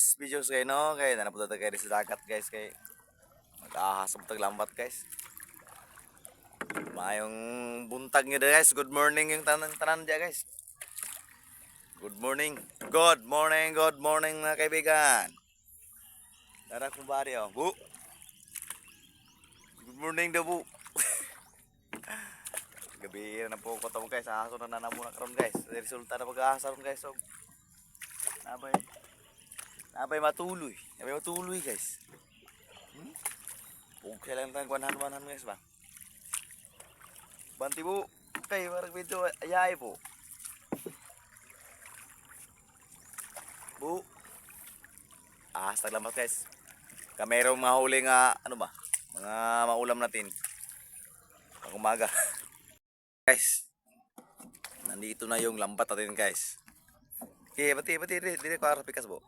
today's videos kayo no? Kay nanapunta tayo kayo sa dagat guys. Kay mag-ahas mo taglambat guys. Mayong buntag nyo guys. Good morning yung tanan tanan dyan guys. Good morning. Good morning good morning mga kaibigan. Tara kumbari oh. Bu. Good morning daw bu gabi na po ko tamo guys. Ahaso na na karon guys. Resulta na pag-ahasa guys so Nabay. Nabay matuloy. Nabay matuloy guys. Hmm? Huwag kaya lang tayong kuanhan-kuanhan guys ba? Banti po. Okay, parang video ayay po. Bu. Ah, salamat guys. Kamerong mga huli nga, ano ba? Mga maulam natin. Pag umaga. guys. Nandito na yung lambat natin guys. Okay, bati, bati, diri, diri ko arap pikas bo.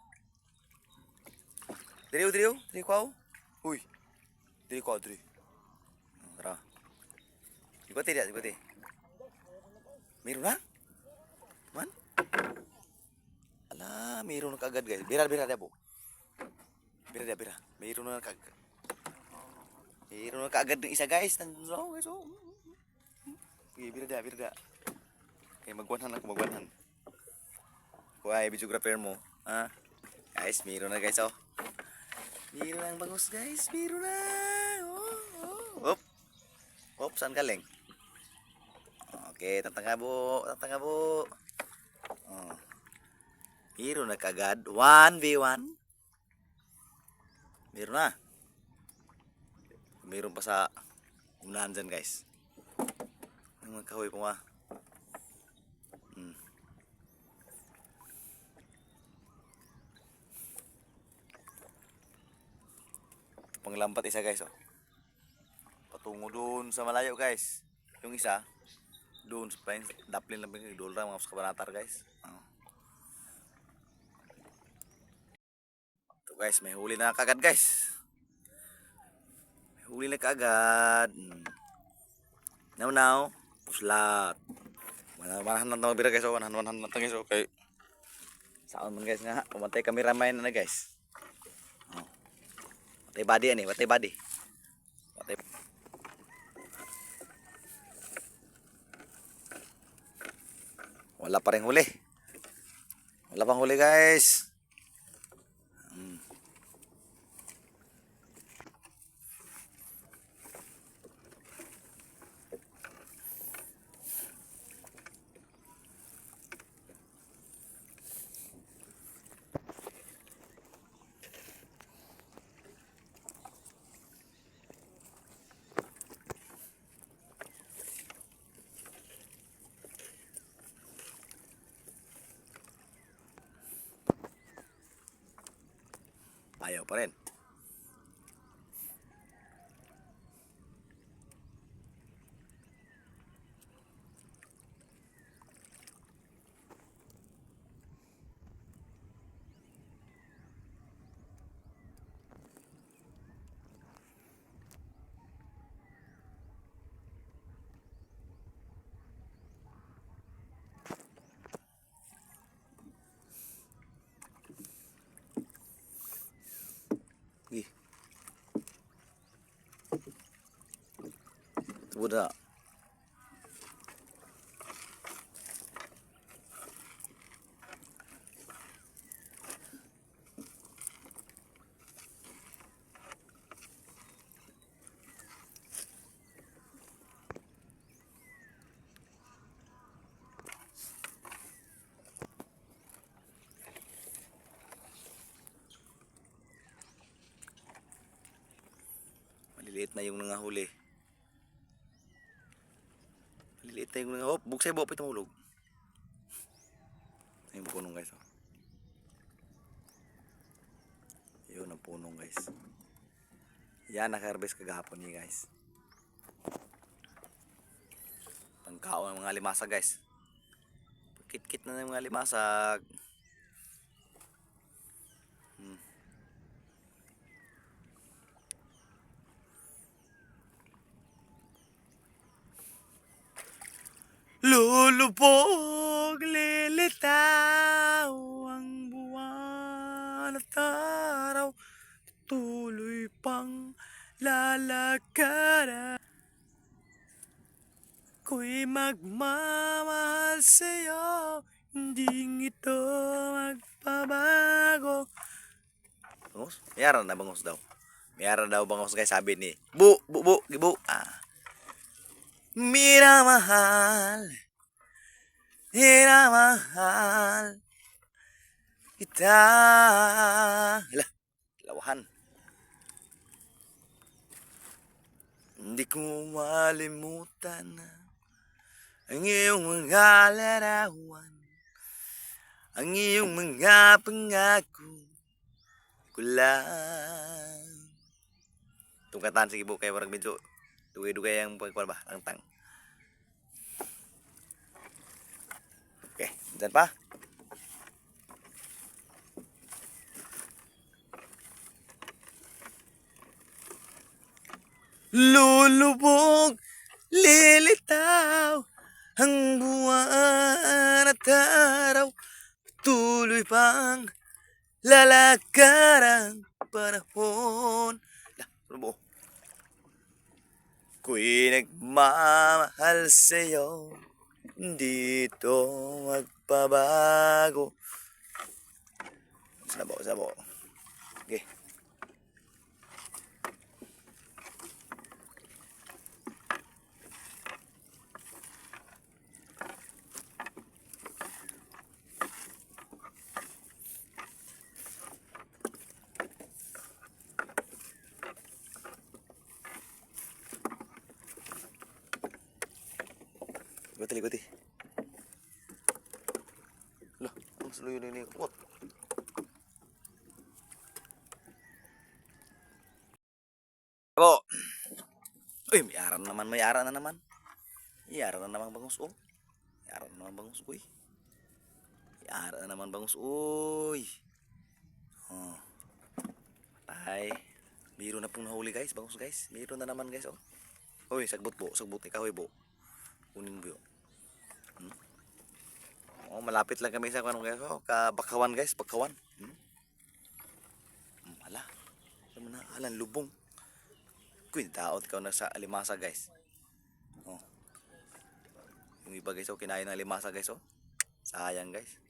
Diri, diri, diri ko. Uy. Diri ko, diri. Tara. Ibati dia, ibati. Meron na? Man? Ala, meron na kagad guys. Bira, bira dia bo. Bira dia, bira. Meron na kagad. Meron na kagad ng isa guys. Nandun na guys. Oh. Okay, bira dia, bira dia. Okay, magwanhan ako, magwanhan. Kuha, videographer mo. Ha? Guys, meron na guys, oh. Meron ang bangus, guys. Meron na. Oh, oh. Op. Op, saan galing? Okay, tatanga po. Tatanga po. Oh. Meron na kagad. 1v1. Meron na. Meron pa sa unahan dyan, guys. Ang mga kahoy po nga. Panglampat isa guys oh. Patungo doon sa malayo guys. Yung isa doon sa plains, daplin lang yung idol mga kabanatar guys. Oh. Ito guys, may huli na kagad guys. May huli na kagad. Now now, puslat. Manahan na bira guys, oh, manahan manahan na guys, okay. Saan man guys nga, pumatay cameraman na na guys. Watay body ani, watay body. Watay Wala pa rin huli. Wala pang huli guys. Pa rin. Na. Maliliit na yung nangahuli. Maliliit nangahuli. Buksay bo, pitong hulog. Ayun punong guys. Oh. Yun ang punong guys. Yan naka-harvest kagahapon niya guys. Pangkao ng mga limasa guys. Kit-kit na ng mga limasag. Hmm. Lulubog, lilitaw ang buwan at pang lalakaran Ko'y magmamahal sa'yo. Hindi ito magbabago Bangus? Mayara na bangus daw. Mayara daw bangus guys sabi ni Bu, bu, bu, bu. Ah. Minamahal Minamahal Kita Hala, lawahan Hindi ko malimutan ang iyong mga larawan, ang iyong mga pangako ko lang. Tungkatan sige po kayo parang medyo dugay-dugay ang pagkwan ba, ang tang. Okay, dyan pa. Lulubog, lilitaw ang buwan at araw Tuloy pang lalakaran panahon La, ano mo? Ko'y nagmamahal sa'yo Hindi to magpabago. Sabo, sabo Okay Ikuti, ikuti. Lah, ang suluyo na. What? Abo. Uy, may ara na naman, may ara na naman. May ara na naman bangus, oh. May ara na naman bangus, uy. May ara na naman bangus, uy. Oh. Patay. Biro na pong nahuli, guys. Bangus, guys. Biro na naman, guys, oh. Uy, sagbot po, sagbot. Ikaw, bo. Kunin mo yun. Oh, malapit lang kami sa kanong guys. Oh, kabakawan guys, bakawan. Hmm? Hmm, ala. Ano na, alan lubong. Daot ikaw na sa alimasa guys. Oh. Yung iba guys, oh, kinain ng alimasa guys, oh. Sayang guys.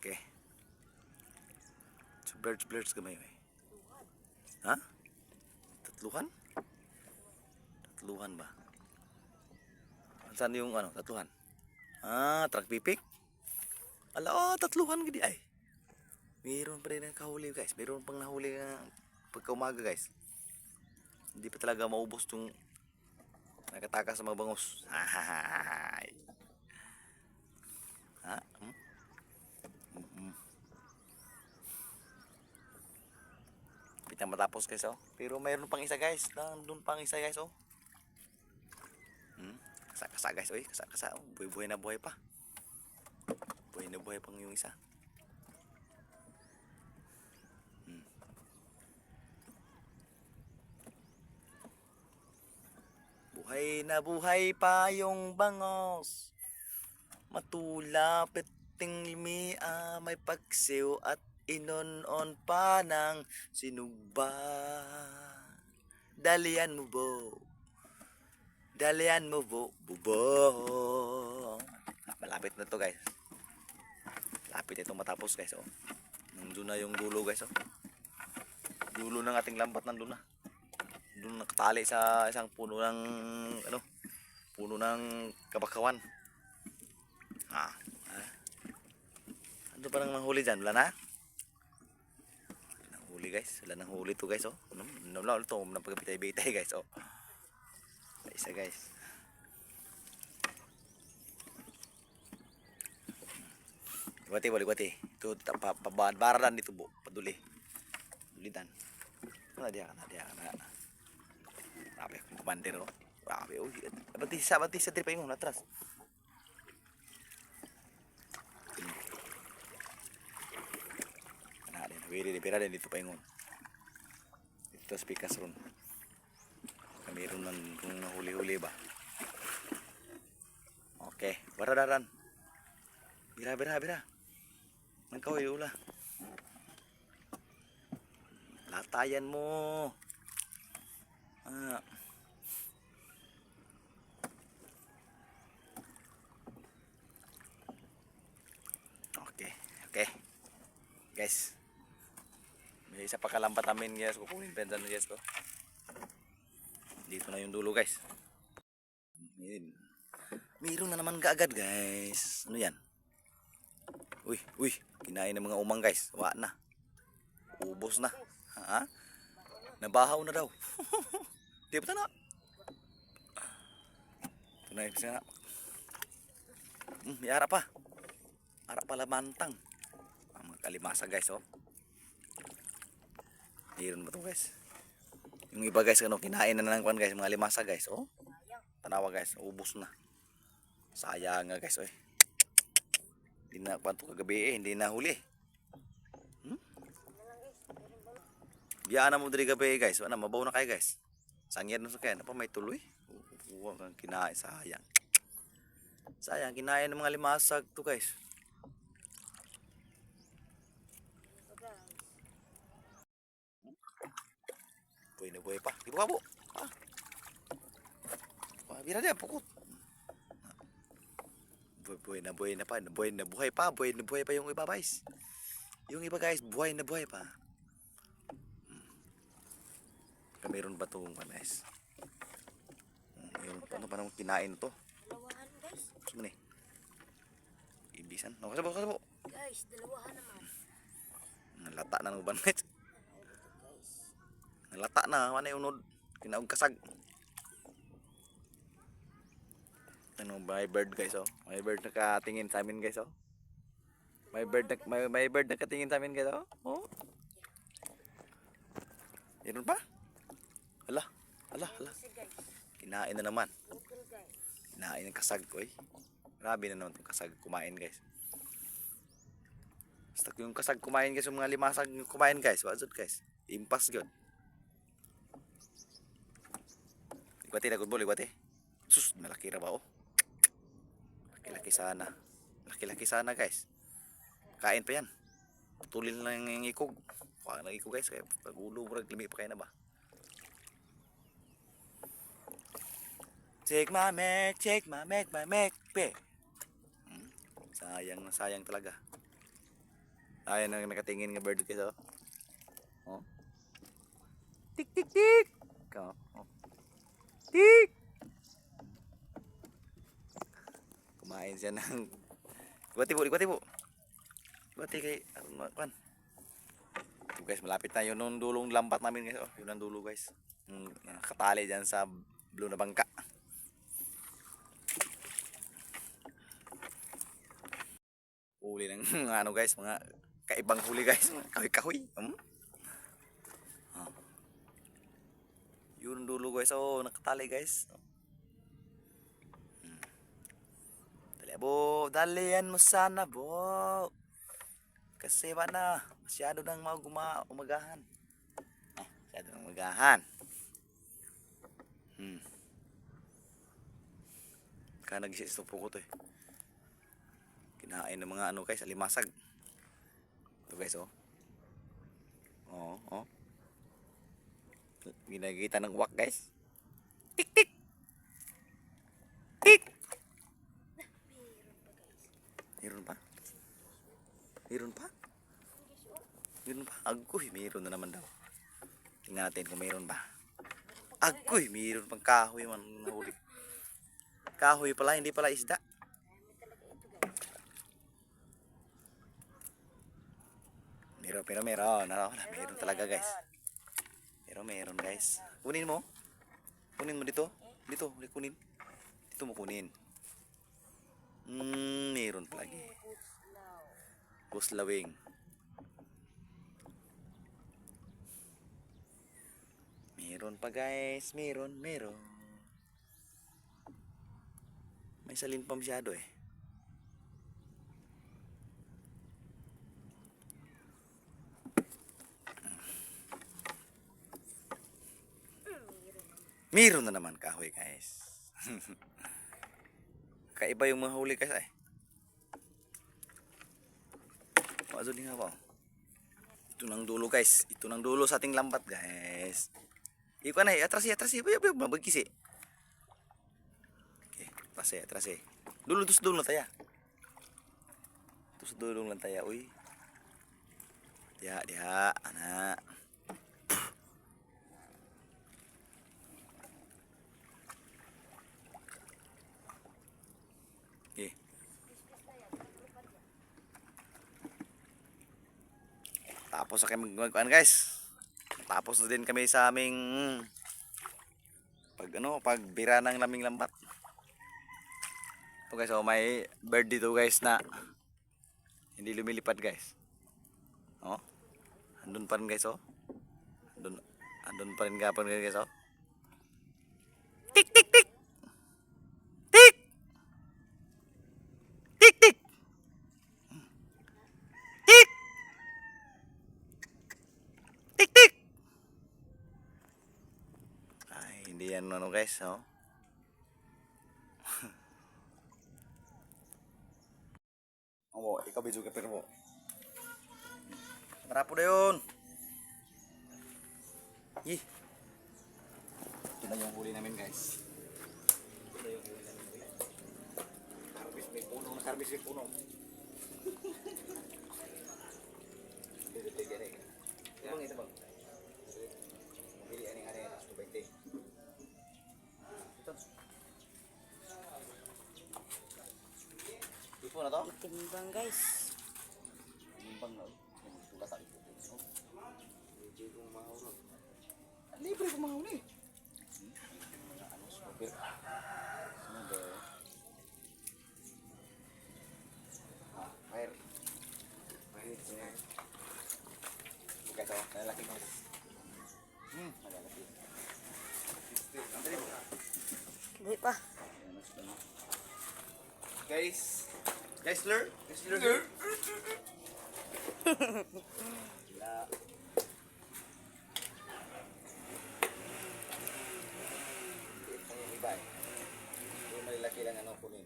Okay. So, birds, birds gamay, eh. Ha? Tatluhan? Tatluhan ba? Saan yung ano, tatluhan? Ah, truck pipik? Ala, oh, tatluhan gidi ay. Mayroon pa rin ang kahuli guys. Mayroon pang nahuli na pagka guys. Hindi pa talaga maubos yung nakatakas sa mga bangus. Ha? Hmm? Mm-mm. Kapit na matapos guys oh. Pero mayroon pang isa guys. Nandun pang isa guys oh. Hmm? Kasa-kasa guys, oy, kasa-kasa. Oh. Buhay-buhay na buhay pa. Buhay na buhay pang yung isa. Hmm. Buhay na buhay pa yung bangos. Matulapit ting limia may pagsiw at inon-on pa ng sinugba. Dalian mo bo. Dalian mo bo. Bubo. Malapit na to guys. Lapit itong matapos guys. Oh. Nandun na yung dulo guys. Oh. Dulo ng ating lambat nandun na. Doon nakatali sa isang puno ng ano puno ng kabakawan. Ah. ah. Ano pa nang mahuli dyan? Wala na? Wala nang huli guys. Wala nang huli to guys. Oh. Ano? Wala ito. Napagabitay-bitay guys. Oh. Isa guys. Wati, wali, wati. Ito, pa, pabaradan dito po. Paduli. Dulitan. Wala diya ka na, diya ka na. Grabe, kung kumander, oh. Grabe, oh. Bati sa, bati sa tripay mo, natras. Kana din, wiri di pira din dito pa ingon. Dito sa pikas ron. Meron man kung nahuli-huli ba. Okay, baradaran. Bira, bira, bira. Nagkahoy ula. Bantayan mo. Ah. Okay. Guys. May isa pa kalambat namin guys. Kukunin pa yan guys ko. Dito na yung dulo guys. Ayun. Mayroon na naman kaagad guys. Ano yan? Uy, uy. Kinain ng mga umang guys. Wa na. Ubos na. Ha? Nabahaw na daw. Di ba na? Ito na yung isa. Hmm, may ara pa. Ara pala mantang. Ah, mga kalimasa guys oh. Mayroon ba to guys? Yung iba guys, ano, kinain na ng kwan guys, mga limasa guys, oh. Tanawa guys, ubos na. Sayang nga guys, oy. Hindi na kwan to kagabi eh, hindi na huli. Hmm? Biyaan na mo diri gabi eh, guys, wala mabaw na kayo guys. Sangyan na sa kaya, pa may tuloy. Huwag kinain, sayang. Sayang, kinain ng mga limasag to guys. Buhay na buhay pa. Di ba? Ah. Ah, bira din, pukot. Buhay, na buhay na pa. Buhay na buhay pa. Buhay na buhay pa yung iba guys. Yung iba guys, buhay na buhay pa. Hmm. Mayroon ba itong guys? Hmm, Yung ano pa naman kinain to? Dalawahan guys. Gusto mo ni? Ibisan. No, kasabo, kasabo. Guys, dalawahan naman. Nalata na ng banit. Nalata na, wala unod. Kinaog kasag. Ano, may bird guys oh. May bird nakatingin sa amin guys oh. May bird na, may, may bird nakatingin sa amin guys oh. Oh. Meron pa? Ala, ala, ala. Kinain na naman. Kinain ng kasag ko. Grabe na naman itong kasag kumain guys. Basta yung kasag kumain guys, yung mga limasag kumain guys. It guys? Impas yun. Likwati na good likwati. Sus, malaki na ba oh? Laki-laki sana. Laki-laki sana guys. Kain pa yan. Putulin lang yung ikog. Kuha ng ikog guys. Kaya pag ulo mo limi pa kayo na ba? Take my mic, take my mic, my mic, pe. Hmm? Sayang na sayang talaga. Ayan ang nakatingin nga bird guys oh. Oh. Tik tik tik. Oh. oh. Tik. Kumain siya ng Likwati po, likwati po. Likwati kay ano kan. Ito guys, malapit na yun nung dulong lambat namin guys. Oh, yun ang dulo guys. Yung nakatali dyan sa blue na bangka. huli ng ano guys, mga kaibang huli guys, kahoy-kahoy. Hmm? Yun dulo guys, oh, nakatali guys. Hmm. Dali abo, dalian mo sana bo. Kasi ba na, masyado nang mga guma umagahan. Ah, masyado nang umagahan. Hmm. Kaya nag-isip po ko to eh kinain ng mga ano guys, alimasag. Ito guys, oh. Oh, oh. Ginagita ng wak guys. Tik tik. Tik. Meron pa. Meron pa. Meron pa. Agoy, meron na naman daw. Tingnan natin kung meron ba. Agoy, meron pang kahoy man nahuli. Kahoy pala, hindi pala isda. Meron, pero meron. Ano, meron talaga guys. Pero meron guys. Kunin mo. Kunin mo dito. Dito, kunin. Dito mo kunin. Mm, meron talaga. eh. Puslawing. Meron pa guys. Meron, meron. May salin pa masyado eh. Meron na naman kahoy guys. Kaiba yung mga huli guys. Mazo din nga ba? Ito Ito ng dulo guys. Ito ng dulo sa ating lambat guys. Ikaw na eh. Atras eh. Atras eh. Bayo, bayo. Mabagkis eh. Okay. Atras eh. Atras eh. Dulo. Ito sa dulo lang taya. Ito sa dulo lang taya. Uy. Diha. Diha. Anak. Tapos sa kami magkuhan guys. Tapos na din kami sa aming pag ano, pag bira ng laming lambat. Ito guys, oh, may bird dito guys na hindi lumilipad guys. Oh. Andun pa rin guys, oh. Andun, andun pa rin gapon guys, oh. Tik tik tik. Tik. Tik tik. Tik. Tik tik. Ay, hindi yan ano guys, oh. Oo, ikaw video ka pero mo. Marapo na yun. Ito na yung huli namin guys. Ito na yung huli namin guys. Harvest may puno harvest may puno. Dito tigyan eh. Ito bang ito bang? Timbang guys. Timbang na. Ito. Libre kong mahuli. Libre kong mahuli. Ano, super. Ano ba? Ah, fire. Fire, fire. Buka ito, lalaki mo. Hmm. Buhay pa. Guys, here. Gila. Ito yung iba eh. Yung malalaki lang ano kunin.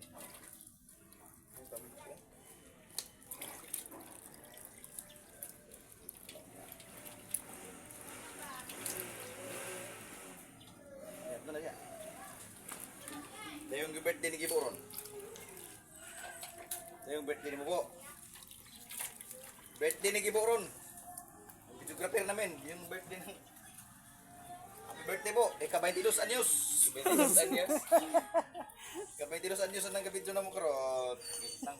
Ayan, ito na siya. Ito yung birthday ni Giboron. Ito yung birthday ni mo po. Birthday ni Giboron. Ang videographer namin, yung birthday ng... Happy birthday po. Ika-22 anyos. 22 anyos. Ika-22 anyos ang nagka-video na mo. Kitang.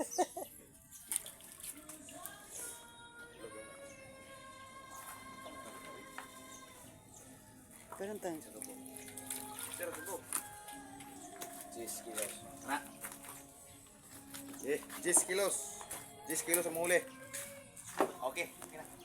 Pero tayo. Sir, ito po. 10 kilos. Na. Eh, 10 kilos. 10 kilos ang muli. Okay, okay na.